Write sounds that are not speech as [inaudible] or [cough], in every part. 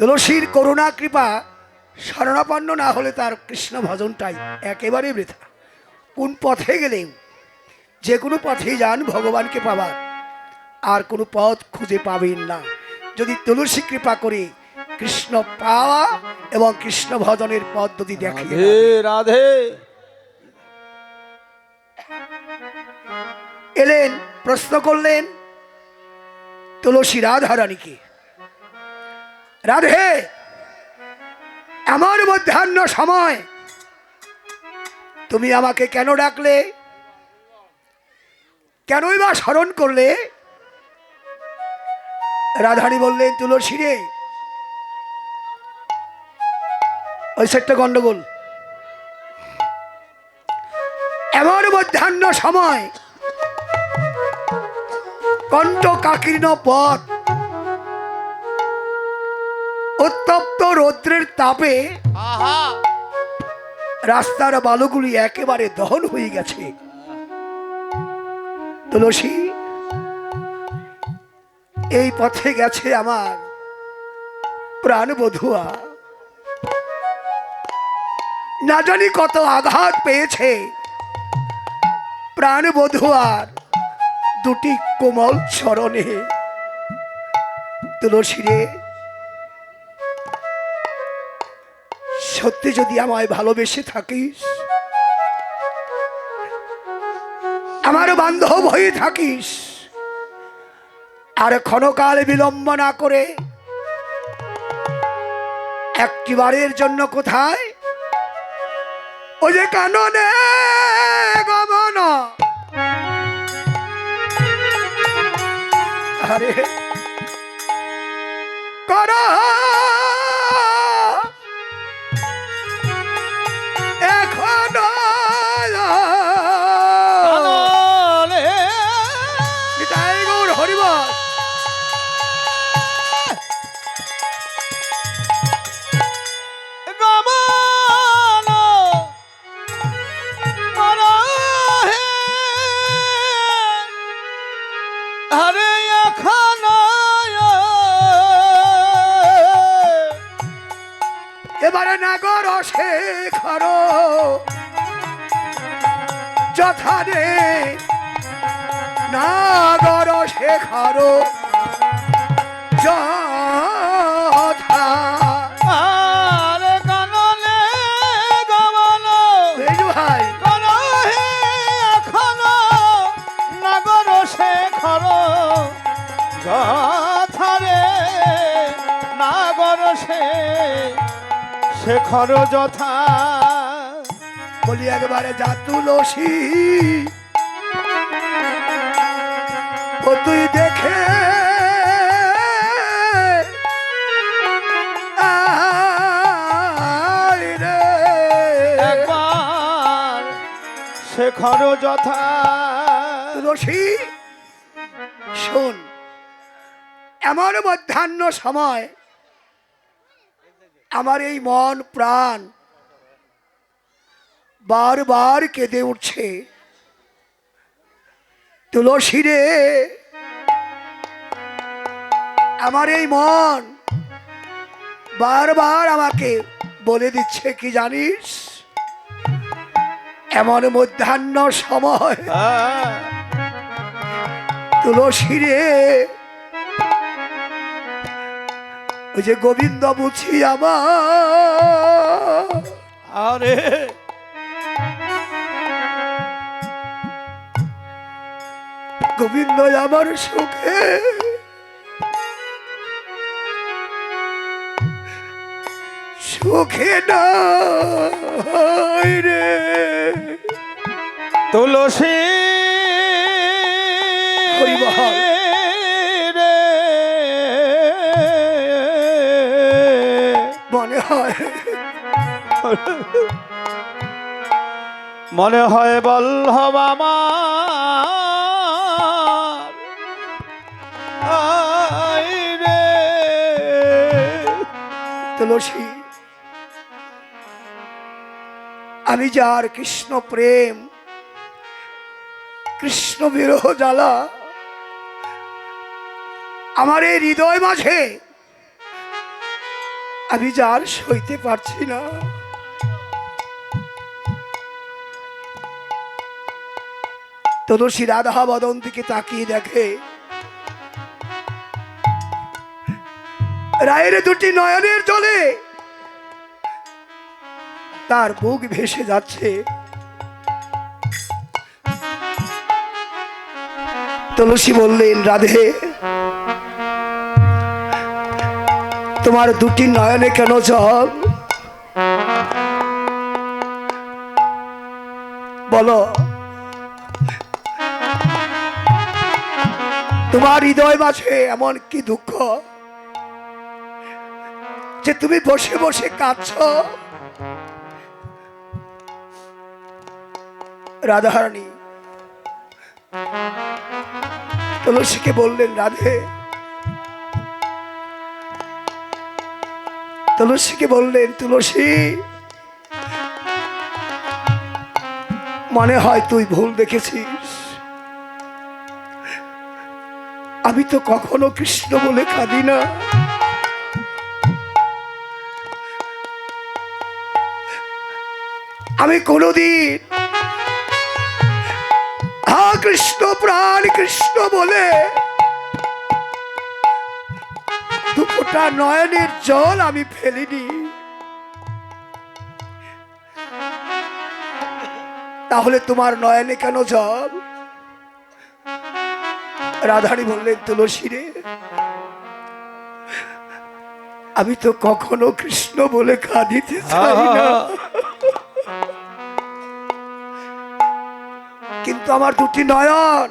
তুলসীর করুণা কৃপা শরণাপন্ন না হলে তার কৃষ্ণ ভজনটাই একেবারে বৃথা। কোন পথে গেলেন যে কোনো পথে যান ভগবানকে পাবার। আর কোনো পথ খুঁজে পাবেন না। যদি তুলসী কৃপা করে কৃষ্ণ পাওয়া এবং কৃষ্ণ ভজনের পদ্ধতি দেখে রাধে। এলেন প্রশ্ন করলেন তুলসী রাধারানীকে। রাধে আমার মধ্যাহ্ন সময় তুমি আমাকে কেন ডাকলে? কেনই বা স্মরণ করলে? রাধারানী বললেন, তুলসী রে, ওই একটা গন্ডগোল। এমন মধ্যাহ্ন সময় কণ্ঠ কাকীর্ণ পথ উত্তপ্ত রৌদ্রের তাপে আহা। রাস্তার বালুগুলি একেবারে দহন হয়ে গেছে। তুলসী এই পথে গেছে আমার প্রাণ বধুয়া না জানি কত আঘাত পেয়েছে প্রাণ বধুয়ার দুটি কোমল চরণে। তুলসী রে সত্যি যদি আমায় ভালোবেসে থাকিস আমার বান্ধব হয়ে থাকিস, আর ক্ষণকাল বিলম্ব না করে একটি বারের জন্য কোথায়? ও যে কাননে গমন আরে নাগর শেখর। যথারে নাগর শেখর। যথা যথারে নাগর সে শেখর যথা। বলি একবারে যা তুলসী। ও তুই দেখে। শেখর যথা। তুলসী, শোন, এমন মধ্যাহ্ন সময় আমার এই মন প্রাণ বারবার কেঁদে উঠছে। তুলসী রে আমার এই মন বারবার আমাকে বলে দিচ্ছে কি জানিস? এমন মধ্যাহ্ন সময় হ্যাঁ, তুলসী রে ওই যে গোবিন্দ বুঝি আমার। আরে। গোবিন্দ আমার সুখে। সুখে নাই রে। তুলসী। [laughs] মনে হয় বল্লভ আমার। তুলসী, আমি যার কৃষ্ণ প্রেম, কৃষ্ণ বিরহ জ্বালা, আমার এই হৃদয় মাঝে আমি যার সইতে পারছি না। তদর্শী রাধা বদন দিকে তাকিয়ে দেখে, রায়ের দুটি নয়নের জলে তার বুক ভেসে যাচ্ছে। তুলসী বললেন, রাধে তোমার দুটি নয়নে কেন জল বলো। তোমার হৃদয় মাঝে এমন কি দুঃখ? যে তুমি বসে বসে কাঁদছ? রাধারানী, তুলসীকে বললেন, রাধে। তুলসীকে বললেন, তুলসী, মনে হয় তুই ভুল দেখেছিস। আমি তো কখনো কৃষ্ণ বলে কাঁদি না। আমি কোনোদিন, হা কৃষ্ণ প্রাণ কৃষ্ণ বলে দুপোটা নয়নের জল আমি ফেলিনি। তাহলে তোমার নয়নে কেন জল? রাধানী বললেন, তুলসী রে, আমি তো কখনো কৃষ্ণ বলে কাঁদিতে চাই না। কিন্তু আমার দুটি নয়ন,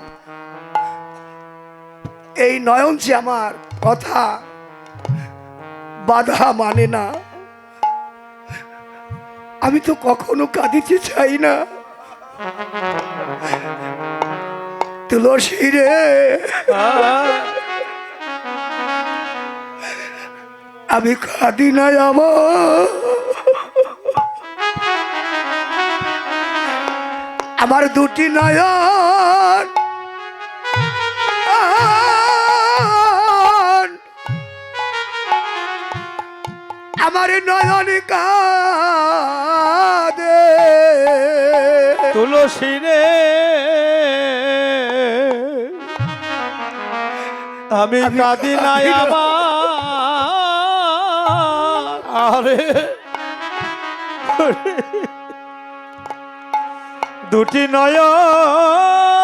এই নয়ন যে আমার কথা বাধা মানে না। আমি তো কখনো কাঁদিতে চাই না। তুলসী রে। আমি কাঁদি না আমার। আমার দুটি নয়ন আমার নয়ন কাঁদে। তুলসী রে। আমি কাঁদি নাই আমার। আরে। দুটি নয়ন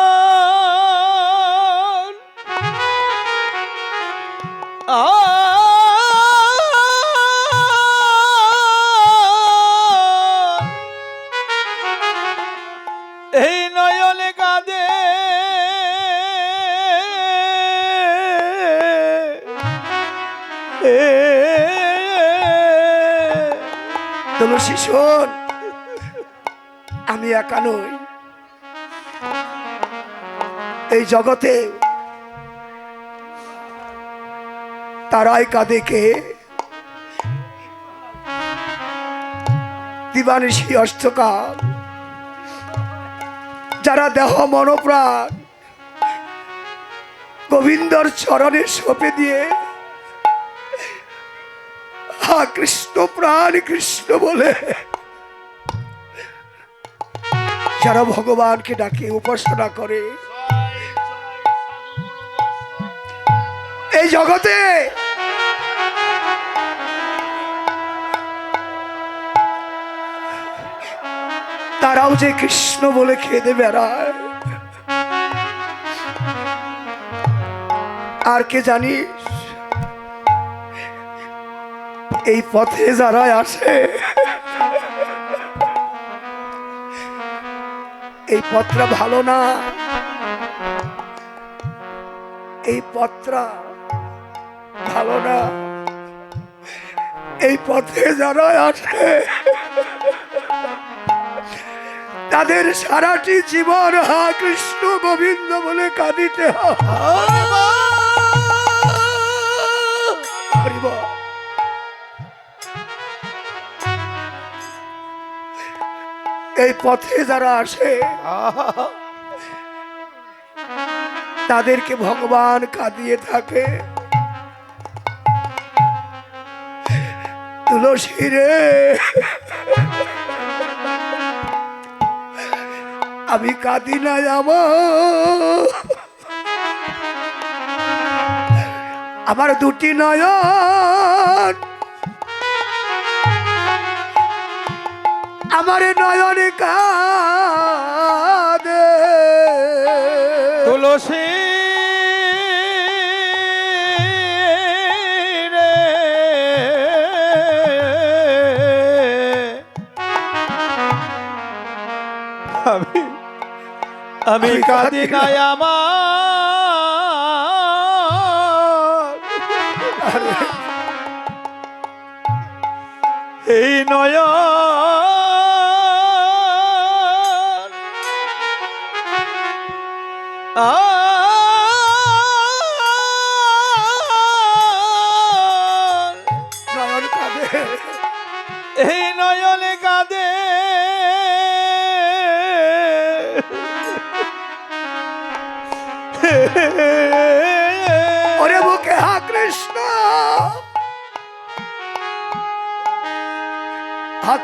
আমি একা নই। এই জগতে তারাই কাঁদে কে? দিবানিশি অষ্টকাল। যারা দেহ মনপ্রাণ, গোবিন্দর চরণে সপে দিয়ে কৃষ্ণ, প্রাণ কৃষ্ণ বলে। যারা ভগবানকে ডাকে উপাসনা করে, এই জগতে তারাও যে কৃষ্ণ বলে খেদে বেড়ায় আর কে জানিস? এই পথে যারা আসে এই পথটা ভালো না। এই পথটা ভালো না। এই পথে যারা আসে তাদের সারাটি জীবন হা কৃষ্ণ গোবিন্দ বলে কাঁদিতে হয়। এই পথে যারা আসে, তাদেরকে ভগবান কাঁদিয়ে থাকে। তুলসী রে, আমি কাঁদি না আমার আমার দুটি নয়ন আমার নয়নে কাঁদে। তুলসী আমি আমি কাঁদি নাই আমার। এই নয়ন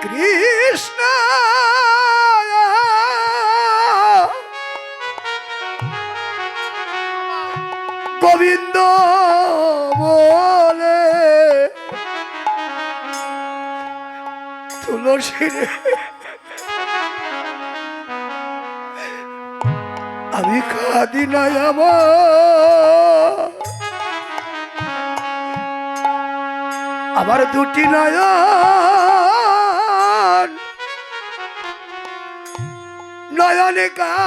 কৃষ্ণ। গোবিন্দ বলে তুলসী আমি কাঁদি নাই আমার। আমার দুটি নয়ন নয়নে কাঁদে।